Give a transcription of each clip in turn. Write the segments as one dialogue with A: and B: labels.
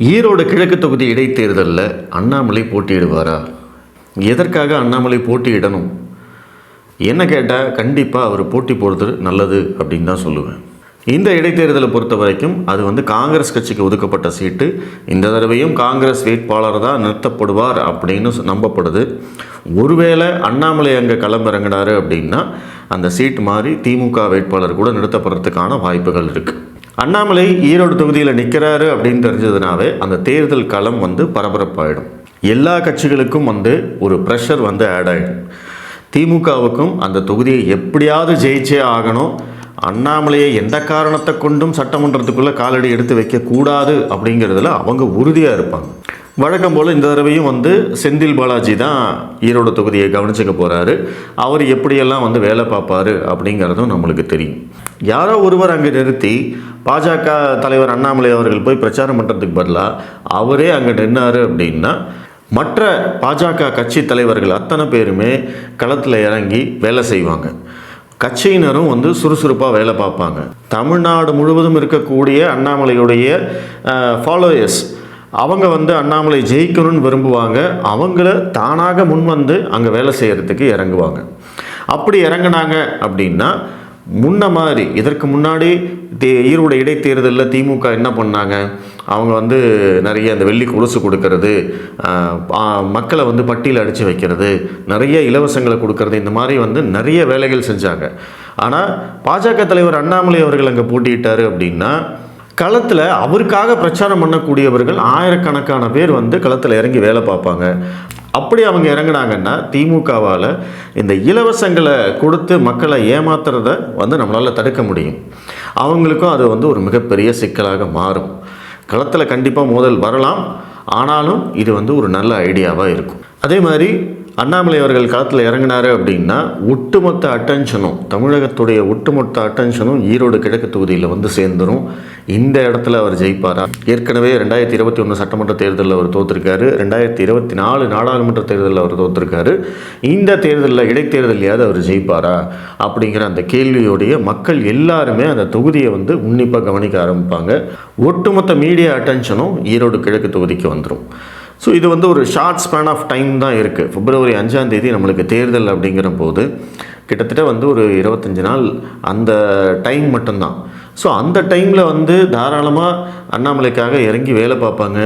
A: ஈரோடு கிழக்கு தொகுதி இடைத்தேர்தலில் அண்ணாமலை போட்டியிடுவாரா? எதற்காக அண்ணாமலை போட்டியிடணும்? என்ன கேட்டால் கண்டிப்பாக அவர் போட்டி போடுறது நல்லது அப்படின்னு தான் சொல்லுவேன். இந்த இடைத்தேர்தலை பொறுத்த வரைக்கும் அது வந்து காங்கிரஸ் கட்சிக்கு ஒதுக்கப்பட்ட சீட்டு. இந்த தடவையும் காங்கிரஸ் வேட்பாளர் தான் நிறுத்தப்படுவார் அப்படின்னு சொ- நம்பப்படுது. ஒருவேளை அண்ணாமலை அங்கே களமிறங்கினாரு அப்படின்னா அந்த சீட் மாதிரி திமுக வேட்பாளர் கூட நிறுத்தப்படுறதுக்கான வாய்ப்புகள் இருக்குது அண்ணாமலை ஈரோடு தொகுதியில் நிற்கிறாரு அப்படின்னு தெரிஞ்சதுனாவே அந்த தேர்தல் களம் வந்து பரபரப்பாயிடும். எல்லா கட்சிகளுக்கும் வந்து ஒரு ப்ரெஷர் வந்து ஆட் ஆகிடும் திமுகவுக்கும் அந்த தொகுதியை எப்படியாவது ஜெயிச்சே ஆகணும். அண்ணாமலையை எந்த காரணத்தை கொண்டும் சட்டமன்றத்துக்குள்ளே காலடி எடுத்து வைக்கக்கூடாது அப்படிங்கிறதுல அவங்க உறுதியாக இருப்பாங்க. வழக்கம் போல் இந்த தடவையும் வந்து செந்தில் பாலாஜி தான் ஈரோடு தொகுதியை கவனிச்சுக்க போகிறாரு அவர் எப்படியெல்லாம் வந்து வேலை பார்ப்பாரு அப்படிங்கிறதும் நம்மளுக்கு தெரியும். யாரோ ஒருவர் அங்கே நிறுத்தி பாஜக தலைவர் அண்ணாமலை அவர்கள் போய் பிரச்சாரம் பண்ணுறதுக்கு பதிலாக அவரே அங்கே நின்னார் அப்படின்னா மற்ற பாஜக கட்சி தலைவர்கள் அத்தனை பேருமே களத்தில் இறங்கி வேலை செய்வாங்க. கட்சியினரும் வந்து சுறுசுறுப்பாக வேலை பார்ப்பாங்க. தமிழ்நாடு முழுவதும் இருக்கக்கூடிய அண்ணாமலையுடைய ஃபாலோயர்ஸ் அவங்க வந்து அண்ணாமலை ஜெயிக்கணும்னு விரும்புவாங்க. அவங்கள தானாக முன் வந்து அங்கே வேலை செய்கிறதுக்கு இறங்குவாங்க. அப்படி இறங்குனாங்க அப்படின்னா முன்ன மாதிரி இதற்கு முன்னாடி தே ஈரோட இடைத்தேர்தலில் திமுக என்ன பண்ணாங்க? அவங்க வந்து நிறைய அந்த வெள்ளி கொலுசு கொடுக்கறது மக்களை வந்து பட்டியல் அடித்து வைக்கிறது நிறைய இலவசங்களை கொடுக்கறது இந்த மாதிரி வந்து நிறைய வேலைகள் செஞ்சாங்க. ஆனால் பாஜக தலைவர் அண்ணாமலை அவர்கள் அங்கே போட்டியிட்டாரு அப்படின்னா களத்தில் அவருக்காக பிரச்சாரம் பண்ணக்கூடியவர்கள் ஆயிரக்கணக்கான பேர் வந்து களத்தில் இறங்கி வேலை பார்ப்பாங்க. அப்படி அவங்க இறங்குனாங்கன்னா திமுகவால் இந்த இலவசங்களை கொடுத்து மக்களை ஏமாத்துறத வந்து நம்மளால் தடுக்க முடியும். அவங்களுக்கும் அது வந்து ஒரு மிகப்பெரிய சிக்கலாக மாறும். களத்தில் கண்டிப்பாக மோதல் வரலாம். ஆனாலும் இது வந்து ஒரு நல்ல ஐடியாவாக இருக்கும். அதே மாதிரி அண்ணாமலை அவர்கள் களத்தில் இறங்கினார் அப்படின்னா ஒட்டுமொத்த அட்டென்ஷனும் தமிழகத்துடைய ஒட்டுமொத்த அட்டென்ஷனும் ஈரோடு கிழக்கு தொகுதியில் வந்து சேர்ந்துரும். இந்த இடத்துல அவர் ஜெயிப்பாரா? ஏற்கனவே ரெண்டாயிரத்தி இருபத்தி ஒன்று சட்டமன்ற தேர்தலில் அவர் தோற்றிருக்காரு ரெண்டாயிரத்தி இருபத்தி நாலு நாடாளுமன்ற தேர்தலில் அவர் தோற்றிருக்காரு இந்த தேர்தலில் இடைத்தேர்தலையாவது அவர் ஜெயிப்பாரா? அப்படிங்கிற அந்த கேள்வியோடைய மக்கள் எல்லாருமே அந்த தொகுதியை வந்து உன்னிப்பாக கவனிக்க ஆரம்பிப்பாங்க. ஒட்டுமொத்த மீடியா அட்டென்ஷனும் ஈரோடு கிழக்கு தொகுதிக்கு வந்துடும் ஸோ இது வந்து ஒரு ஷார்ட் ஸ்பேன் ஆஃப் டைம் தான் இருக்குது பிப்ரவரி அஞ்சாம் தேதி நம்மளுக்கு தேர்தல் அப்படிங்கிற போது கிட்டத்தட்ட வந்து ஒரு இருபத்தஞ்சி நாள் அந்த டைம் மட்டும்தான். ஸோ அந்த டைமில் வந்து தாராளமாக அண்ணாமலைக்காக இறங்கி வேலை பார்ப்பாங்க.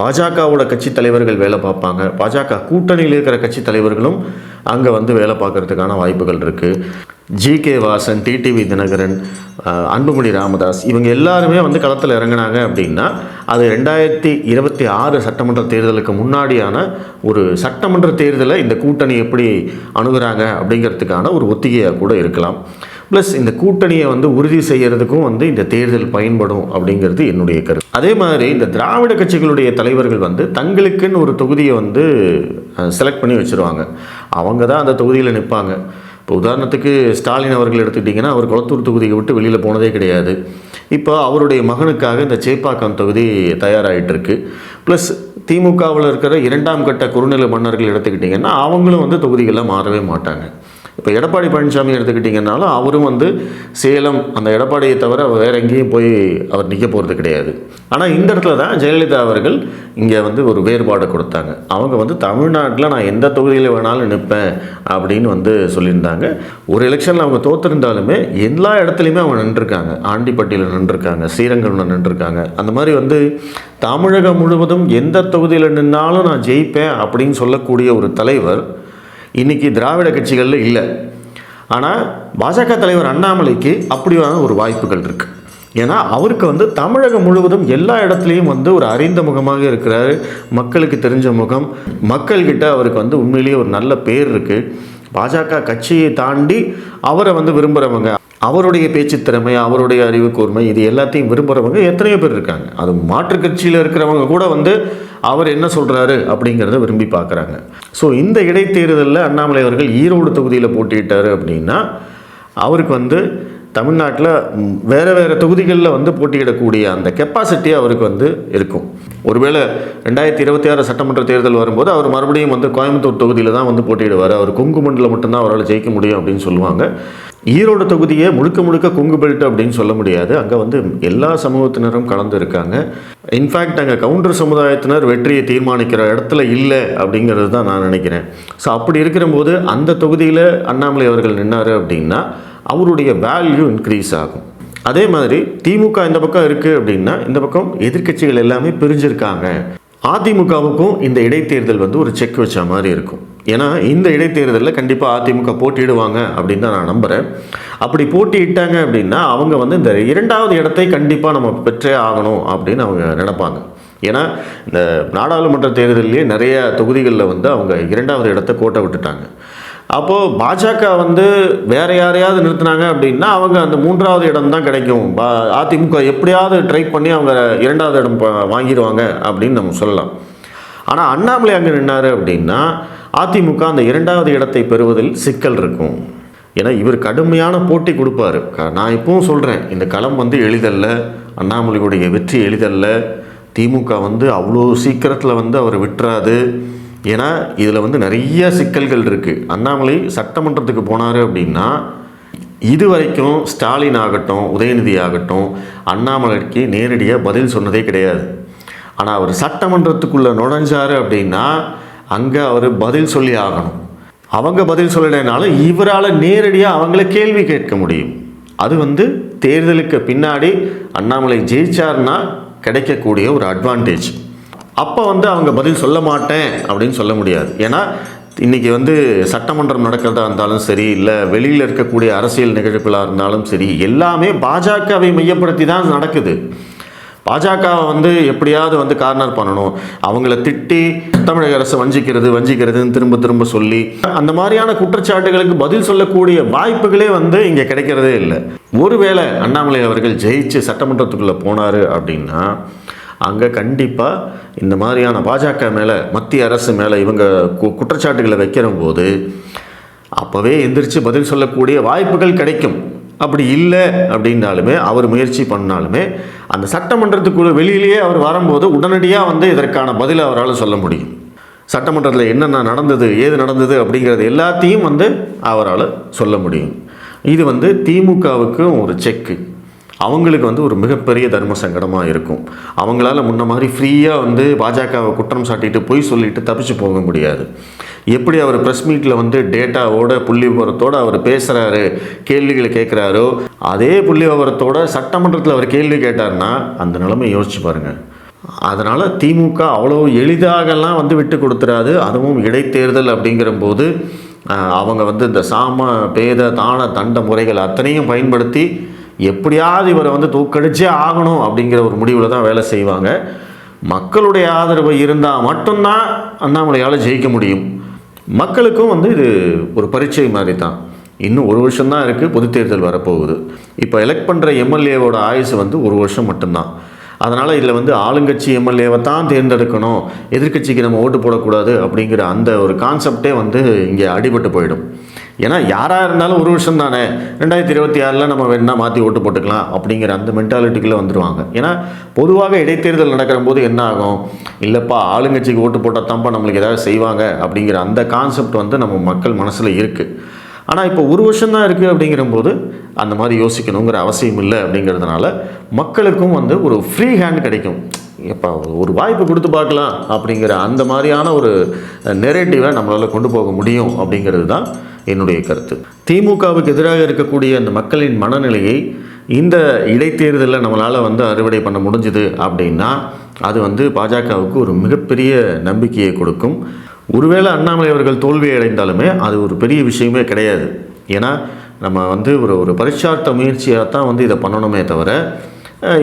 A: பாஜகவோட கட்சி தலைவர்கள் வேலை பார்ப்பாங்க. பாஜக கூட்டணியில் இருக்கிற கட்சி தலைவர்களும் அங்கே வந்து வேலை பார்க்கறதுக்கான வாய்ப்புகள் இருக்குது G K Vasan TTV Dhinakaran Anbumani Ramadoss இவங்க எல்லாருமே வந்து களத்தில் இறங்குனாங்க அப்படின்னா அது ரெண்டாயிரத்தி இருபத்தி ஆறு சட்டமன்ற தேர்தலுக்கு முன்னாடியான ஒரு சட்டமன்ற தேர்தலை இந்த கூட்டணி எப்படி அணுகிறாங்க அப்படிங்கிறதுக்கான ஒரு ஒத்திகையாக கூட இருக்கலாம். ப்ளஸ் இந்த கூட்டணியை வந்து உறுதி செய்கிறதுக்கும் வந்து இந்த தேர்தல் பயன்படும் அப்படிங்கிறது என்னுடைய கருத்து. அதே மாதிரி இந்த திராவிட கட்சிகளுடைய தலைவர்கள் வந்து தங்களுக்குன்னு ஒரு தொகுதியை வந்து செலக்ட் பண்ணி வச்சுருவாங்க. அவங்க தான் அந்த தொகுதியில் நிற்பாங்க இப்போ உதாரணத்துக்கு ஸ்டாலின் அவர்கள் எடுத்துக்கிட்டிங்கன்னா அவர் குளத்தூர் தொகுதியை விட்டு வெளியில் போனதே கிடையாது. இப்போ அவருடைய மகனுக்காக இந்த சேப்பாக்கம் தொகுதி தயாராகிட்டு இருக்கு ப்ளஸ் திமுகவில் இருக்கிற இரண்டாம் கட்ட குறுநில மன்னர்கள் எடுத்துக்கிட்டிங்கன்னா அவங்களும் வந்து தொகுதிகளில் மாறவே மாட்டாங்க. இப்போ எடப்பாடி பழனிசாமி எடுத்துக்கிட்டிங்கனாலும் அவரும் வந்து சேலம் அந்த எடப்பாடியை தவிர வேற எங்கேயும் போய் அவர் நிற்க போகிறது கிடையாது. ஆனால் இந்த இடத்துல தான் ஜெயலலிதா அவர்கள் இங்கே வந்து ஒரு வேறுபாடு கொடுத்தாங்க. அவங்க வந்து தமிழ்நாட்டில் நான் எந்த தொகுதியில் வேணாலும் நிற்பேன் அப்படின்னு வந்து சொல்லியிருந்தாங்க. ஒரு எலெக்ஷனில் அவங்க தோற்றிருந்தாலுமே எல்லா இடத்துலையுமே அவங்க நின்றுருக்காங்க. ஆண்டிப்பட்டியில் நின்றுருக்காங்க ஸ்ரீரங்கம்ல நின்றுருக்காங்க. அந்த மாதிரி வந்து தமிழகம் முழுவதும் எந்த தொகுதியில் நின்னாலும் நான் ஜெயிப்பேன் அப்படின்னு சொல்லக்கூடிய ஒரு தலைவர் இன்னைக்கு திராவிட கட்சிகளில் இல்லை. ஆனால் பாஜக தலைவர் அண்ணாமலைக்கு அப்படியான ஒரு வாய்ப்புகள் இருக்குது ஏன்னா அவருக்கு வந்து தமிழகம் முழுவதும் எல்லா இடத்துலையும் வந்து ஒரு அறிந்த முகமாக இருக்கிறாரு. மக்களுக்கு தெரிஞ்ச முகம். மக்கள்கிட்ட அவருக்கு வந்து உண்மையிலேயே ஒரு நல்ல பேர் இருக்குது பாஜக கட்சியை தாண்டி அவரை வந்து விரும்புகிறவங்க அவருடைய பேச்சு திறமை அவருடைய அறிவு கூர்மை இது எல்லாத்தையும் விரும்புகிறவங்க எத்தனையோ பேர் இருக்காங்க. அது மாற்றுக் கட்சியில் இருக்கிறவங்க கூட வந்து அவர் என்ன சொல்கிறாரு அப்படிங்கிறத விரும்பி பார்க்குறாங்க. ஸோ இந்த இடைத்தேர்தலில் அண்ணாமலை அவர்கள் ஈரோடு தொகுதியில் போட்டியிட்டார் அப்படின்னா அவருக்கு வந்து தமிழ்நாட்டில் வேறு வேறு தொகுதிகளில் வந்து போட்டியிடக்கூடிய அந்த கெப்பாசிட்டி அவருக்கு வந்து இருக்கும். ஒருவேளை ரெண்டாயிரத்தி இருபத்தி ஆறு சட்டமன்ற தேர்தல் வரும்போது அவர் மறுபடியும் வந்து கோயம்புத்தூர் தொகுதியில் தான் வந்து போட்டியிடுவார். அவர் கொங்கு மண்டலம் மட்டும்தான் அவரால் ஜெயிக்க முடியும் அப்படின்னு சொல்லுவாங்க. ஈரோடு தொகுதியை முழுக்க முழுக்க கொங்கு பெல்ட் அப்படின்னு சொல்ல முடியாது. அங்கே வந்து எல்லா சமூகத்தினரும் கலந்து இருக்காங்க. இன்ஃபேக்ட் அங்கே கவுண்டர் சமுதாயத்தினர் வெற்றியை தீர்மானிக்கிற இடத்துல இல்லை அப்படிங்கிறது தான் நான் நினைக்கிறேன். ஸோ அப்படி இருக்கிறபோது அந்த தொகுதியில் அண்ணாமலை அவர்கள் நின்னார் அப்படின்னா அவருடைய வேல்யூ இன்க்ரீஸ் ஆகும். அதே மாதிரி திமுக இந்த பக்கம் இருக்குது அப்படின்னா இந்த பக்கம் எதிர்க்கட்சிகள் எல்லாமே பிரிஞ்சிருக்காங்க. அதிமுகவுக்கும் இந்த இடைத்தேர்தல் வந்து ஒரு செக் வச்ச மாதிரி இருக்கும். ஏன்னா இந்த இடைத்தேர்தலில் கண்டிப்பாக அதிமுக போட்டியிடுவாங்க அப்படின்னு தான் நான் நம்புகிறேன் அப்படி போட்டியிட்டாங்க அப்படின்னா அவங்க வந்து இந்த இரண்டாவது இடத்தை கண்டிப்பாக நம்ம பெற்றே ஆகணும் அப்படின்னு அவங்க நினைப்பாங்க. ஏன்னா இந்த நாடாளுமன்ற தேர்தலிலே நிறைய தொகுதிகளில் வந்து அவங்க இரண்டாவது இடத்தை கோட்டை விட்டுட்டாங்க. அப்போது பாஜக வந்து வேறு யாரையாவது நிறுத்தினாங்க அப்படின்னா அவங்க அந்த மூன்றாவது இடம் தான் கிடைக்கும். பா அதிமுக எப்படியாவது ட்ரை பண்ணி அவங்க இரண்டாவது இடம் வாங்கிடுவாங்க அப்படின்னு நம்ம சொல்லலாம். ஆனால் அண்ணாமலை அங்கே நின்னார் அப்படின்னா அதிமுக அந்த இரண்டாவது இடத்தை பெறுவதில் சிக்கல் இருக்கும். ஏன்னா இவர் கடுமையான போட்டி கொடுப்பாரு. நான் இப்பவும் சொல்கிறேன் இந்த களம் வந்து எளிதல்ல அண்ணாமலையுடைய வெற்றி எளிதல்ல திமுக வந்து அவ்வளோ சீக்கிரத்தில் வந்து அவர் விட்டுறாது. ஏன்னா இதில் வந்து நிறைய சிக்கல்கள் இருக்குது அண்ணாமலை சட்டமன்றத்துக்கு போனார் அப்படின்னா இது வரைக்கும் ஸ்டாலின் ஆகட்டும் உதயநிதி ஆகட்டும் அண்ணாமலைக்கு நேரடியாக பதில் சொன்னதே கிடையாது. ஆனால் அவர் சட்டமன்றத்துக்குள்ளே நுழைஞ்சாரு அப்படின்னா அங்கே அவர் பதில் சொல்லி ஆகணும். அவங்க பதில் சொல்லலைனாலும் இவரால் நேரடியாக அவங்கள கேள்வி கேட்க முடியும். அது வந்து தேர்தலுக்கு பின்னாடி அண்ணாமலை ஜெயிச்சார்னா கிடைக்கக்கூடிய ஒரு அட்வான்டேஜ் அப்போ வந்து அவங்க பதில் சொல்ல மாட்டேன் அப்படின்னு சொல்ல முடியாது. ஏன்னா இன்றைக்கி வந்து சட்டமன்றம் நடக்கிறதா இருந்தாலும் சரி இல்லை வெளியில் இருக்கக்கூடிய அரசியல் நிகழ்வுகளாக இருந்தாலும் சரி எல்லாமே பாஜகவை மையப்படுத்தி தான் நடக்குது. பாஜகவை வந்து எப்படியாவது வந்து கார்னர் பண்ணணும். அவங்கள திட்டி தமிழக அரசு வஞ்சிக்கிறது வஞ்சிக்கிறதுன்னு திரும்ப திரும்ப சொல்லி அந்த மாதிரியான குற்றச்சாட்டுகளுக்கு பதில் சொல்லக்கூடிய வாய்ப்புகளே வந்து இங்கே கிடைக்கிறதே இல்லை. ஒருவேளை அண்ணாமலை அவர்கள் ஜெயிச்சு சட்டமன்றத்துக்குள்ளே போனார் அப்படின்னா அங்கே கண்டிப்பாக இந்த மாதிரியான பாஜக மேலே மத்திய அரசு மேலே இவங்க கு- குற்றச்சாட்டுகளை வைக்கிற போது அப்போவே எந்திரிச்சு பதில் சொல்லக்கூடிய வாய்ப்புகள் கிடைக்கும். அப்படி இல்லை அப்படின்னாலுமே அவர் முயற்சி பண்ணாலுமே அந்த சட்டமன்றத்துக்குள்ள வெளியிலேயே அவர் வரும்போது உடனடியாக வந்து இதற்கான பதிலை அவரால் சொல்ல முடியும். சட்டமன்றத்தில் என்னென்ன நடந்தது ஏது நடந்தது அப்படிங்கிறது எல்லாத்தையும் வந்து அவரால் சொல்ல முடியும். இது வந்து திமுகவுக்கும் ஒரு செக்கு. அவங்களுக்கு வந்து ஒரு மிகப்பெரிய தர்ம சங்கடமாக இருக்கும். அவங்களால முன்ன மாதிரி ஃப்ரீயாக வந்து பாஜகவை குற்றம் சாட்டிட்டு பொய் சொல்லிட்டு தப்பிச்சு போக முடியாது. எப்படி அவர் ப்ரெஸ் மீட்டில் வந்து டேட்டாவோட புள்ளி விவரத்தோடு அவர் பேசுகிறாரு கேள்விகளை கேட்குறாரோ அதே புள்ளி விவரத்தோட சட்டமன்றத்தில் அவர் கேள்வி கேட்டார்னா அந்த நிலைமை யோசிச்சு பாருங்கள் அதனால் திமுக அவ்வளோ எளிதாகலாம் வந்து விட்டு கொடுத்துறாது. அதுவும் இடைத்தேர்தல் அப்படிங்கிற போது அவங்க வந்து இந்த சாம பேத தான தண்ட முறைகள் அத்தனையும் பயன்படுத்தி எப்படியாவது இவரை வந்து தூக்கடிச்சே ஆகணும் அப்படிங்கிற ஒரு முடிவில் தான் வேலை செய்வாங்க. மக்களுடைய ஆதரவு இருந்தால் மட்டும்தான் அண்ணாமலையால் ஜெயிக்க முடியும். மக்களுக்கும் வந்து இது ஒரு பரீட்சை மாதிரி தான் இன்னும் ஒரு வருஷம் தான் இருக்குது பொதுத் தேர்தல் வரப்போகுது. இப்போ எலெக்ட் பண்ணுற எம்எல்ஏவோட ஆயுசு வந்து ஒரு வருஷம் மட்டும்தான். அதனால் இதில் வந்து ஆளுங்கட்சி எம்எல்ஏவை தான் தேர்ந்தெடுக்கணும். எதிர்க்கட்சிக்கு நம்ம ஓட்டு போடக்கூடாது அப்படிங்கிற அந்த ஒரு கான்செப்டே வந்து இங்கே அடிபட்டு போயிடும். ஏன்னா யாராக இருந்தாலும் ஒரு வருஷம் தானே? ரெண்டாயிரத்தி இருபத்தி ஆறில் நம்ம வேணா மாற்றி ஓட்டு போட்டுக்கலாம் அப்படிங்கிற அந்த மென்டாலிட்டிக்குள்ளே வந்துடுவாங்க ஏன்னா பொதுவாக இடைத்தேர்தல் நடக்கிற போது என்ன ஆகும்? இல்லைப்பா ஆளுங்கட்சிக்கு ஓட்டு போட்டால் தான்ப்பா நம்மளுக்கு ஏதாவது செய்வாங்க அப்படிங்கிற அந்த கான்செப்ட் வந்து நம்ம மக்கள் மனசில் இருக்குது ஆனால் இப்போ ஒரு வருஷம் தான் இருக்குது அப்படிங்கிறபோது அந்த மாதிரி யோசிக்கணுங்கிற அவசியம் இல்லை அப்படிங்கிறதுனால மக்களுக்கும் வந்து ஒரு ஃப்ரீ ஹேண்ட் கிடைக்கும். எப்போ ஒரு வாய்ப்பு கொடுத்து பார்க்கலாம் அப்படிங்கிற அந்த மாதிரியான ஒரு நெரேட்டிவை நம்மளால் கொண்டு போக முடியும் அப்படிங்கிறது தான் என்னுடைய கருத்து. திமுகவுக்கு எதிராக இருக்கக்கூடிய அந்த மக்களின் மனநிலையை இந்த இடைத்தேர்தலில் நம்மளால் வந்து அறுவடை பண்ண முடிஞ்சுது அப்படின்னா அது வந்து பாஜகவுக்கு ஒரு மிகப்பெரிய நம்பிக்கையை கொடுக்கும். ஒருவேளை அண்ணாமலை அவர்கள் தோல்வி அடைந்தாலுமே அது ஒரு பெரிய விஷயமே கிடையாது. ஏன்னா நம்ம வந்து ஒரு ஒரு பரிச்சார்த்த முயற்சியாக தான் வந்து இதை பண்ணணுமே தவிர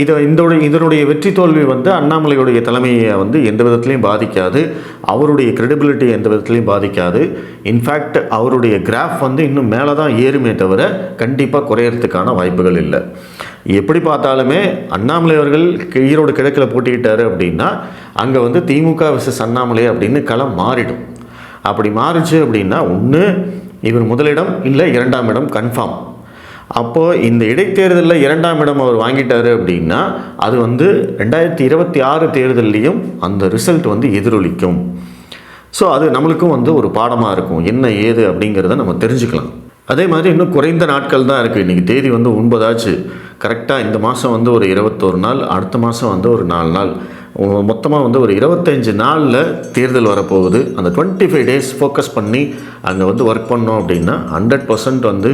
A: இதை இந்த இதனுடைய வெற்றி தோல்வி வந்து அண்ணாமலையுடைய தலைமையை வந்து எந்த விதத்துலையும் பாதிக்காது. அவருடைய credibility எந்த விதத்துலையும் பாதிக்காது. இன்ஃபேக்ட் அவருடைய கிராஃப் வந்து இன்னும் மேலே தான் ஏறுமே தவிர கண்டிப்பாக குறையறதுக்கான வாய்ப்புகள் இல்லை. எப்படி பார்த்தாலுமே அண்ணாமலை அவர்கள் ஈரோடு கிழக்கில் போட்டிக்கிட்டாரு அப்படின்னா அங்கே வந்து திமுக விசஸ் அண்ணாமலை அப்படின்னு களம் மாறிடும். அப்படி மாறுச்சு அப்படின்னா ஒன்று இவர் முதலிடம் இல்லை இரண்டாம் இடம் கன்ஃபார்ம் அப்போது இந்த இடைத்தேர்தலில் இரண்டாம் இடம் அவர் வாங்கிட்டார் அப்படின்னா அது வந்து ரெண்டாயிரத்தி இருபத்தி ஆறு தேர்தல்லையும் அந்த ரிசல்ட் வந்து எதிரொலிக்கும். ஸோ அது நம்மளுக்கும் வந்து ஒரு பாடமாக இருக்கும். என்ன ஏது அப்படிங்கிறத நம்ம தெரிஞ்சுக்கலாம். அதே மாதிரி இன்னும் குறைந்த நாட்கள் தான் இருக்குது இன்றைக்கி தேதி வந்து ஒன்பதாச்சு. கரெக்டாக இந்த மாதம் வந்து ஒரு இருபத்தோரு நாள் அடுத்த மாதம் வந்து ஒரு நாலு நாள். மொத்தமாக வந்து ஒரு இருபத்தஞ்சு நாளில் தேர்தல் வரப்போகுது. அந்த டுவெண்ட்டி ஃபைவ் டேஸ் ஃபோக்கஸ் பண்ணி அங்கே வந்து ஒர்க் பண்ணோம் அப்படின்னா ஹண்ட்ரட் பர்சன்ட் வந்து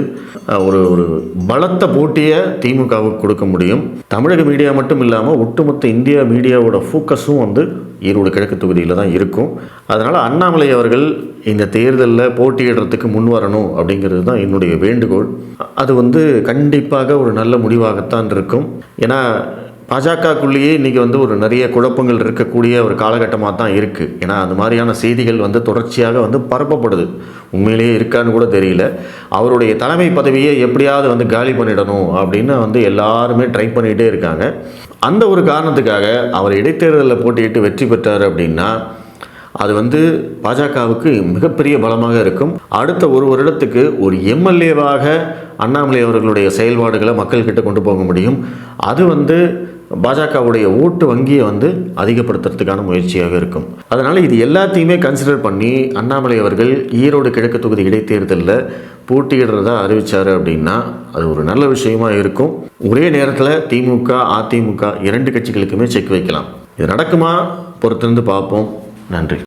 A: ஒரு ஒரு பலத்த போட்டியை திமுகவுக்கு கொடுக்க முடியும். தமிழக மீடியா மட்டும் இல்லாமல் ஒட்டுமொத்த இந்தியா மீடியாவோட ஃபோக்கஸும் வந்து ஈரோடு கிழக்கு தொகுதியில் தான் இருக்கும். அதனால் அண்ணாமலை அவர்கள் இந்த தேர்தலில் போட்டியிடுறதுக்கு முன் வரணும் அப்படிங்கிறது தான் என்னுடைய வேண்டுகோள். அது வந்து கண்டிப்பாக ஒரு நல்ல முடிவாகத்தான் இருக்கும். ஏன்னா பாஜகக்குள்ளேயே இன்றைக்கி வந்து ஒரு நிறைய குழப்பங்கள் இருக்கக்கூடிய ஒரு காலகட்டமாக தான் இருக்குது ஏன்னா அது மாதிரியான செய்திகள் வந்து தொடர்ச்சியாக வந்து பரப்பப்படுது. உண்மையிலேயே இருக்கான்னு கூட தெரியல. அவருடைய தலைமை பதவியை எப்படியாவது வந்து காலி பண்ணிடணும் அப்படின்னு வந்து எல்லாருமே ட்ரை பண்ணிகிட்டே இருக்காங்க. அந்த ஒரு காரணத்துக்காக அவர் இடைத்தேர்தலில் போட்டியிட்டு வெற்றி பெற்றார் அப்படின்னா அது வந்து பாஜகவுக்கு மிகப்பெரிய பலமாக இருக்கும். அடுத்த ஒரு வருடத்துக்கு ஒரு எம்எல்ஏவாக அண்ணாமலை அவர்களுடைய செயல்பாடுகளை மக்கள்கிட்ட கொண்டு போக முடியும். அது வந்து பாஜகவுடைய ஓட்டு வங்கியை வந்து அதிகப்படுத்துறதுக்கான முயற்சியாக இருக்கும். அதனால் இது எல்லாத்தையுமே கன்சிடர் பண்ணி அண்ணாமலை அவர்கள் ஈரோடு கிழக்கு தொகுதி இடைத்தேர்தலில் போட்டியிடுறதா அறிவித்தார் அப்படின்னா அது ஒரு நல்ல விஷயமா இருக்கும். ஒரே நேரத்தில் திமுக அதிமுக இரண்டு கட்சிகளுக்குமே செக் வைக்கலாம். இது நடக்குமா? பொறுத்திருந்து பார்ப்போம். நன்றி.